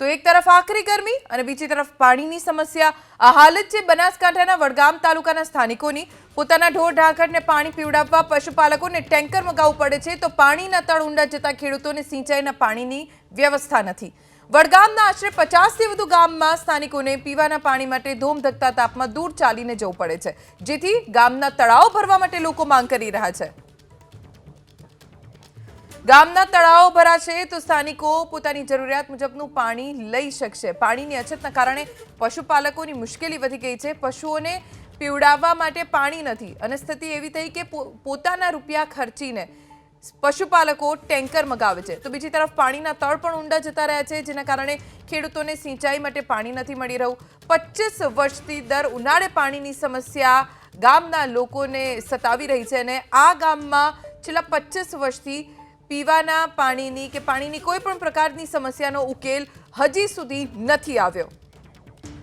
તો એક તરફ આખરી ગરમી અને બીજી તરફ પાણીની સમસ્યા. આ હાલત છે બનાસકાંઠાના વડગામ તાલુકાના સ્થાનિકોની. પોતાના ઢોર ઢાંકરને પાણી પીવડાવવા પશુપાલકોને ટેન્કર મગાવવું પડે છે તો પાણીના તળ ઊંડા જતા ખેડૂતોને સિંચાઈના પાણીની વ્યવસ્થા નથી. વડગામના આશરે પચાસથી વધુ ગામમાં સ્થાનિકોને પીવાના પાણી માટે ધોમધકતા તાપમાં દૂર ચાલીને જવું પડે છે. જેથી ગામના તળાવ ભરવા માટે લોકો માંગ કરી રહ્યા છે. ગામના તળાવો ભરાશે તો સ્થાનિકો પોતાની જરૂરિયાત મુજબનું પાણી લઈ શકશે. પાણીની અછતના કારણે પશુપાલકોની મુશ્કેલી વધી ગઈ છે. પશુઓને પીવડાવવા માટે પાણી નથી અને સ્થિતિ એવી થઈ કે પોતાના રૂપિયા ખર્ચીને પશુપાલકો ટેન્કર મગાવે છે. તો બીજી તરફ પાણીના તળ પણ ઊંડા જતા રહ્યા છે, જેના કારણે ખેડૂતોને સિંચાઈ માટે પાણી નથી મળી રહ્યું. પચીસ વર્ષથી દર ઉનાળે પાણીની સમસ્યા ગામના લોકોને સતાવી રહી છે અને આ ગામમાં છેલ્લા પચીસ વર્ષથી પીવાના પાણીની કે પાણીની કોઈ પણ પ્રકારની સમસ્યાનો ઉકેલ હજી સુધી નથી આવ્યો.